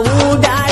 无奈。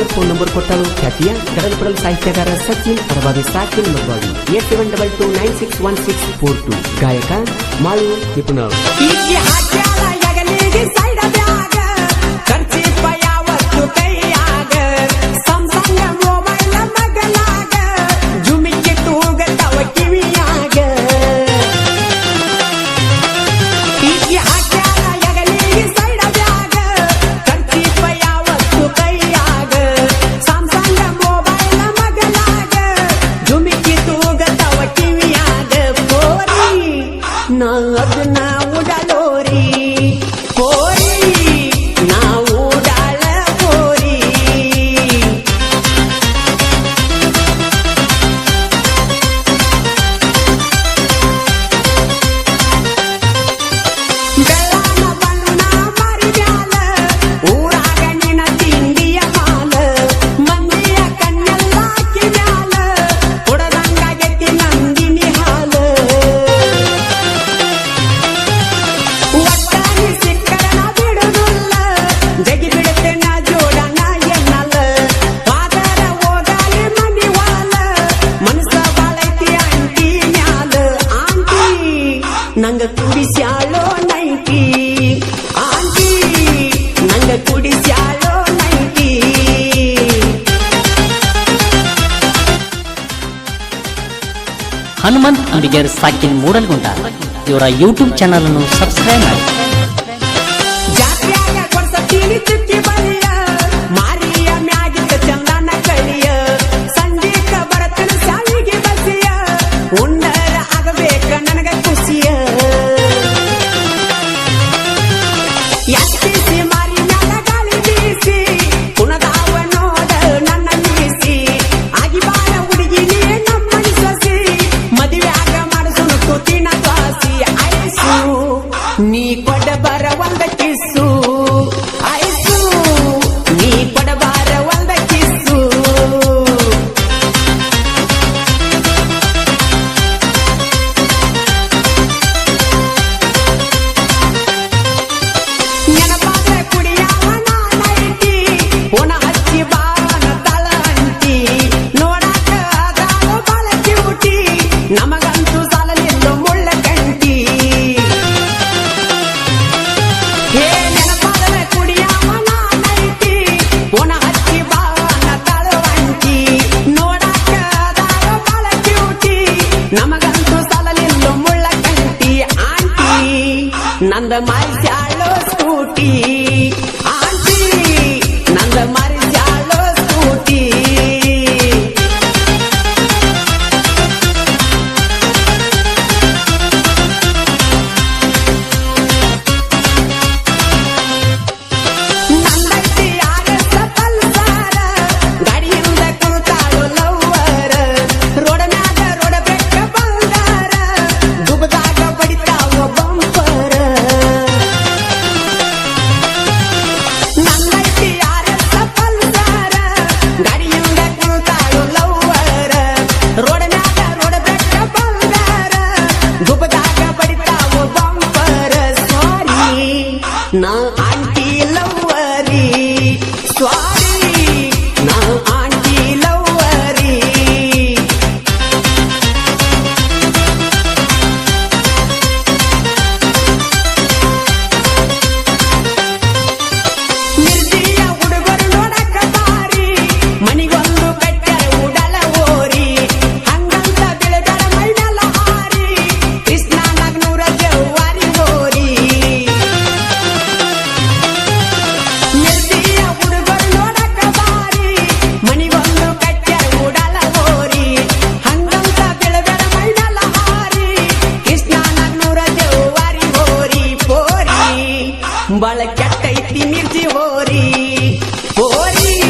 mobile phone number ಕೊಟ್ಟರು ಖ್ಯಾತಿಯ ಕಡಲ್ಪಡಲ್ ಸಾಹಿತ್ಯಕಾರ Sachin ಅರಬಾದಿ ಸಾಕಿನ್ Marbadi eight seven double two nine six one six four two ಗಾಯಕ ಮಾಳು ನಿಪುಣ ಹನುಮಂತ್ ಅಡಿಗೇರ್ ಸಾಕಿನ್ ಮೂಡಲ್ಗುಂಟ ಇವರ ಯೂಟ್ಯೂಬ್ ಚಾನಲ್ ಅನ್ನು ಸಬ್ಸ್ಕ್ರೈಬ್ ಮಾಡಿ. அந்த மாய்ச்சாளோ ஸ்கூட்டி ಬಾಳ ಕೆಟ್ಟೈತಿ ಮಿರ್ಜಿ ಹೋರಿ ಹೋರಿ